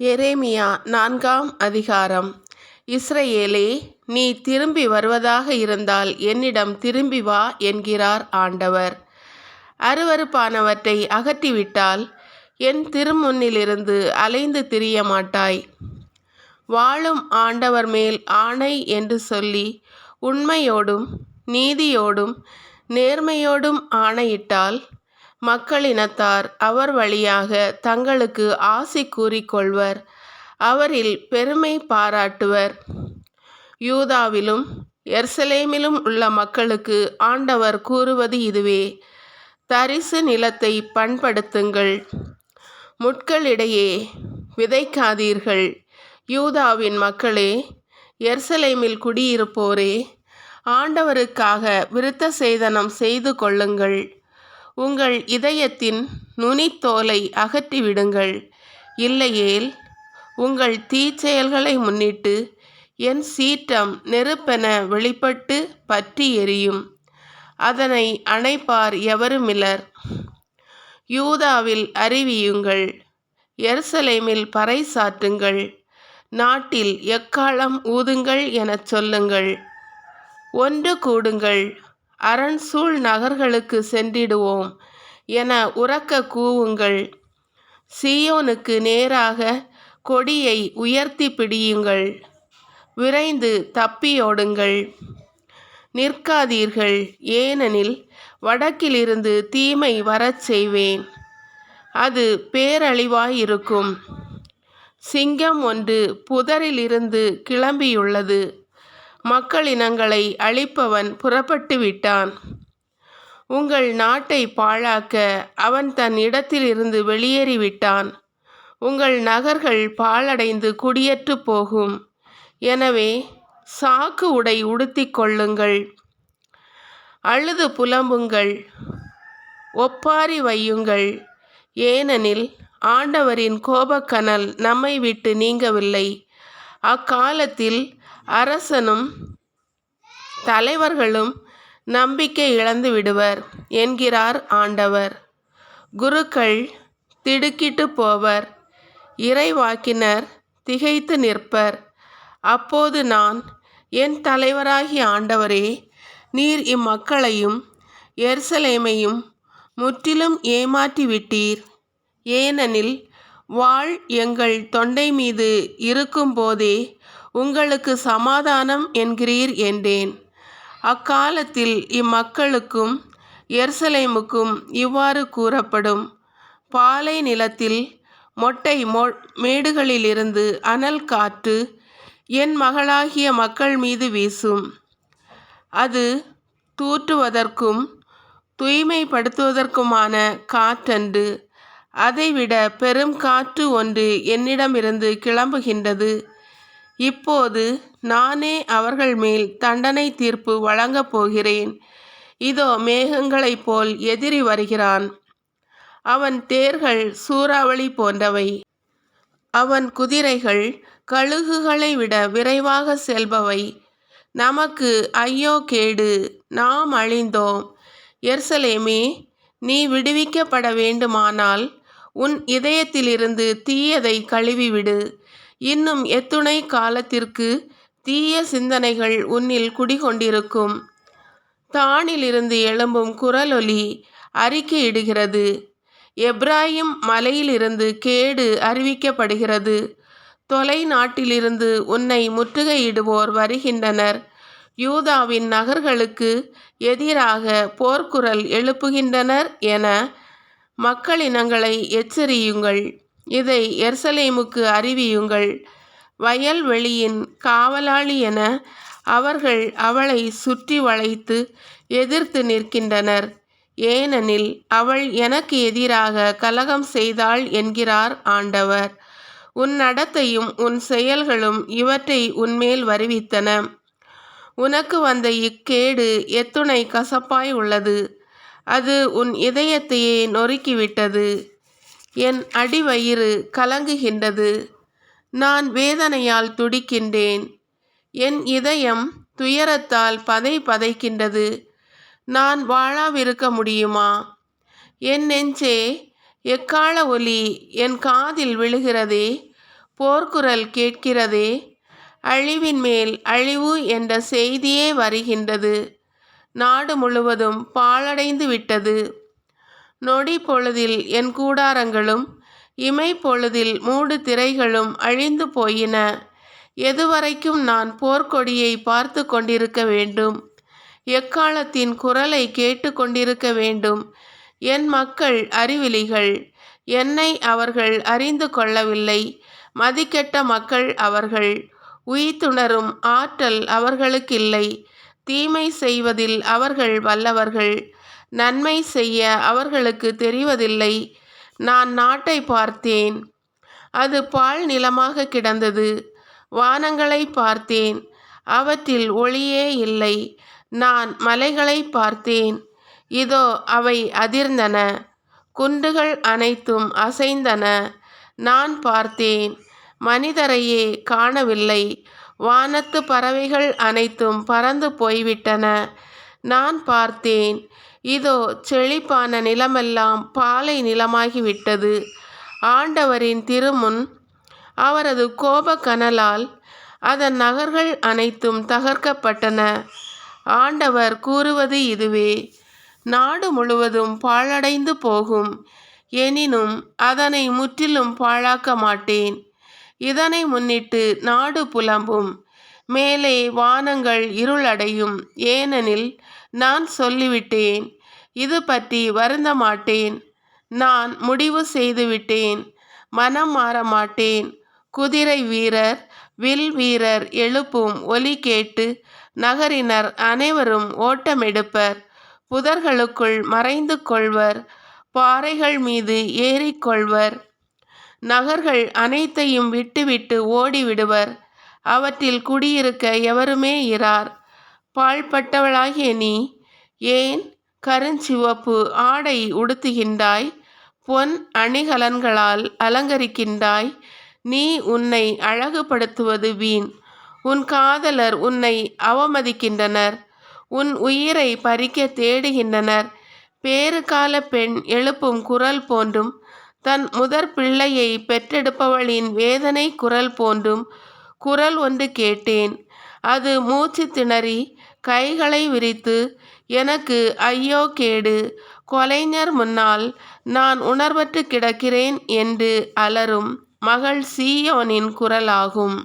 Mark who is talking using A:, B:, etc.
A: எரேமியா நான்காம் அதிகாரம். இஸ்ரேலே நீ திரும்பி வருவதாக இருந்தால் என்னிடம் திரும்பி வா என்கிறார் ஆண்டவர். அருவருப்பானவற்றை அகற்றிவிட்டால் என் திருமுன்னிலிருந்து அலைந்து திரிய மாட்டாய் வாழும் ஆண்டவர் மேல் ஆணை என்று சொல்லி உண்மையோடும் நீதியோடும் நேர்மையோடும் ஆணையிட்டால் மக்களினத்தார் அவர் வழியாக தங்களுக்கு ஆசி கூறிக்கொள்வர். அவரில் பெருமை பாராட்டுவர். யூதாவிலும் எர்சலேமிலும் உள்ள மக்களுக்கு ஆண்டவர் கூறுவது இதுவே. தரிசு நிலத்தை பண்படுத்துங்கள். முட்களிடையே விதைக்காதீர்கள். யூதாவின் மக்களே எர்சலேமில் குடியிருப்போரே ஆண்டவருக்காக விருத்த சேதனம் செய்து கொள்ளுங்கள். உங்கள் இதயத்தின் நுனித்தோலை அகற்றிவிடுங்கள். இல்லையேல் உங்கள் தீச்செயல்களை முன்னிட்டு என் சீற்றம் நெருப்பென வெளிப்பட்டு பற்றி எரியும். அதனை அணைப்பார் எவருமிலர் யூதாவில் அறிவியுங்கள் எருசலேமில் பறைசாற்றுங்கள் நாட்டில் எக்காலம் ஊதுங்கள் எனச் சொல்லுங்கள். ஒன்று கூடுங்கள். அரண் சூழ் நகர்களுக்கு சென்றிடுவோம் என உறக்க கூவுங்கள். சீயோனுக்கு நேராக கொடியை உயர்த்தி பிடியுங்கள். விரைந்து தப்பியோடுங்கள் நிற்காதீர்கள். ஏனெனில் வடக்கிலிருந்து தீமை வரச் செய்வேன். அது பேரழிவாயிருக்கும். சிங்கம் ஒன்று புதரிலிருந்து கிளம்பியுள்ளது. மக்களினங்களை அழிப்பவன் புறப்பட்டு விட்டான் உங்கள் நாட்டை பாழாக்க அவன் தன் இடத்திலிருந்து வெளியேறிவிட்டான். உங்கள் நகர்கள் பாழடைந்து குடியற்று போகும். எனவே சாக்கு உடை உடுத்திக் கொள்ளுங்கள். அழுது புலம்புங்கள். ஒப்பாரி வையுங்கள். ஏனெனில் ஆண்டவரின் கோபக்கனல் நம்மை விட்டு நீங்கவில்லை. அக்காலத்தில் அரசனும் தலைவர்களும் நம்பிக்கை இழந்து விடுவர் என்கிறார் ஆண்டவர். குருக்கள் திடுக்கிட்டு போவர் இறைவாக்கினர் திகைத்து நிற்பர். அப்போது நான் என் தலைவராகிய ஆண்டவரே நீர் இம்மக்களையும் எருசலேமையும் முற்றிலும் ஏமாற்றி விட்டீர். ஏனெனில் வாழ் எங்கள் தொண்டை மீது இருக்கும்போதே உங்களுக்கு சமாதானம் என்கிறீர் என்றேன். அக்காலத்தில் இம்மக்களுக்கும் எருசலேமுக்கும் இவ்வாறு கூறப்படும். பாலை நிலத்தில் மொட்டை மொ மேடுகளிலிருந்து அனல் காற்று என் மகளாகிய மக்கள் மீது வீசும். அது தூற்றுவதற்கும் தூய்மைப்படுத்துவதற்குமான காற்றன்று அதைவிட பெரும் காற்று ஒன்று என்னிடமிருந்து கிளம்புகின்றது. இப்போது நானே அவர்கள் மேல் தண்டனை தீர்ப்பு வழங்கப் போகிறேன். இதோ மேகங்களைப் போல் எதிரி வருகிறான். அவன் தேர்கள் சூறாவளி போன்றவை. அவன் குதிரைகள் கழுகுகளை விட விரைவாக செல்பவை. நமக்கு ஐயோ கேடு நாம் அழிந்தோம். எர்சலேமே நீ விடுவிக்கப்பட வேண்டுமானால் உன் இதயத்திலிருந்து தீயதை கழுவிவிடு. இன்னும் எத்துணை காலத்திற்கு தீய சிந்தனைகள் உன்னில் குடிகொண்டிருக்கும். தானிலிருந்து எழும்பும் குரலொலி அறிக்கையிடுகிறது எப்ராஹிம் மலையிலிருந்து கேடு அறிவிக்கப்படுகிறது. தொலை நாட்டிலிருந்து உன்னை முற்றுகையிடுவோர் வருகின்றனர். யூதாவின் நகர்களுக்கு எதிராக போர்க்குரல் எழுப்புகின்றனர் என மக்களினங்களை எச்சரியுங்கள். இதை எர்சலேமுக்கு அறிவியுங்கள். வயல்வெளியின் காவலாளி என அவர்கள் அவளை சுற்றி வளைத்து எதிர்த்து நிற்கின்றனர். ஏனெனில் அவள் எனக்கு எதிராக கலகம் செய்தாள் என்கிறார் ஆண்டவர். உன் நடத்தையும் உன் செயல்களும் இவற்றை உன்மேல் வருவித்தன. உனக்கு வந்த இக்கேடு எத்துணை கசப்பாய் உள்ளது. அது உன் இதயத்தையே நொறுக்கிவிட்டது. என் அடிவயிறு கலங்குகின்றது. நான் வேதனையால் துடிக்கின்றேன். என் இதயம் துயரத்தால் பதை பதைக்கின்றது. நான் வாழாவிருக்க முடியுமா? என் நெஞ்சே எக்கால ஒலி என் காதில் விழுகிறதே? போர்க்குரல் கேட்கிறதே? அழிவின் மேல் அழிவு என்ற செய்தியே வருகின்றது. நாடு முழுவதும் பாழடைந்து விட்டது நொடி பொழுதில் என் கூடாரங்களும் இமை பொழுதில் மூடு திரைகளும் அழிந்து போயின. எதுவரைக்கும் நான் போர்க்கொடியை பார்த்து கொண்டிருக்க வேண்டும். எக்காலத்தின் குரலை கேட்டு கொண்டிருக்க வேண்டும். என் மக்கள் அறிவிலிகள் என்னை அவர்கள் அறிந்து கொள்ளவில்லை. மதிக்கெட்ட மக்கள் அவர்கள் உய்த்துணரும் ஆற்றல் அவர்களுக்கில்லை. தீமை செய்வதில் அவர்கள் வல்லவர்கள். நன்மை செய்ய அவர்களுக்கு தெரிவதில்லை. நான் நாட்டை பார்த்தேன். அது பால் நிலமாக கிடந்தது. வானங்களை பார்த்தேன். அவற்றில் ஒளியே இல்லை. நான் மலைகளை பார்த்தேன். இதோ அவை அதிர்ந்தன. குன்றுகள் அனைத்தும் அசைந்தன. நான் பார்த்தேன். மனிதரையே காணவில்லை. வானத்து பறவைகள் அனைத்தும் பறந்து போய்விட்டன. நான் பார்த்தேன். இதோ செழிப்பான நிலமெல்லாம் பாலை நிலமாகிவிட்டது. ஆண்டவரின் திருமுன் அவரது கோப கனலால் அதன் நகர்கள் அனைத்தும் தகர்க்கப்பட்டன. ஆண்டவர் கூறுவது இதுவே நாடு முழுவதும் பாழடைந்து போகும். எனினும் அதனை முற்றிலும் பாழாக்க மாட்டேன். இதனை முன்னிட்டு நாடு புலம்பும். மேலே வானங்கள் இருளடையும். ஏனெனில் நான் சொல்லிவிட்டேன். இது பற்றி வருந்த மாட்டேன் நான் முடிவு செய்துவிட்டேன். மனம் மாற மாட்டேன் குதிரை வீரர் வில் வீரர் எழுப்பும் ஒலி கேட்டு நகரினர் அனைவரும் ஓட்டமெடுப்பர். புதர்களுக்குள் மறைந்து கொள்வர். பாறைகள் மீது ஏறிக்கொள்வர் நகர்கள் அனைத்தையும் விட்டுவிட்டு ஓடிவிடுவர். அவற்றில் குடியிருக்க எவருமே இரார். பாழ்பட்டவளாகிய நீ ஏன் கருஞ்சிவப்பு ஆடை உடுத்துகின்றாய்? பொன் அணிகலன்களால் அலங்கரிக்கின்றாய். நீ உன்னை அழகுபடுத்துவது வீண். உன் காதலர் உன்னை அவமதிக்கின்றனர். உன் உயிரை பறிக்க தேடுகின்றனர். பேறுகால பெண் எழுப்பும் குரல் போன்றும் தன் முதற் பிள்ளையை பெற்றெடுப்பவளின் வேதனை குரல் போன்றும் குரல் ஒன்று கேட்டேன். அது மூச்சு திணறி கைகளை விரித்து எனக்கு ஐயோ கேடு. கொலைஞர் முன்னால் நான் உணர்வற்று கிடக்கிறேன் என்று அலரும் மகள் சீயோனின் குரலாகும்.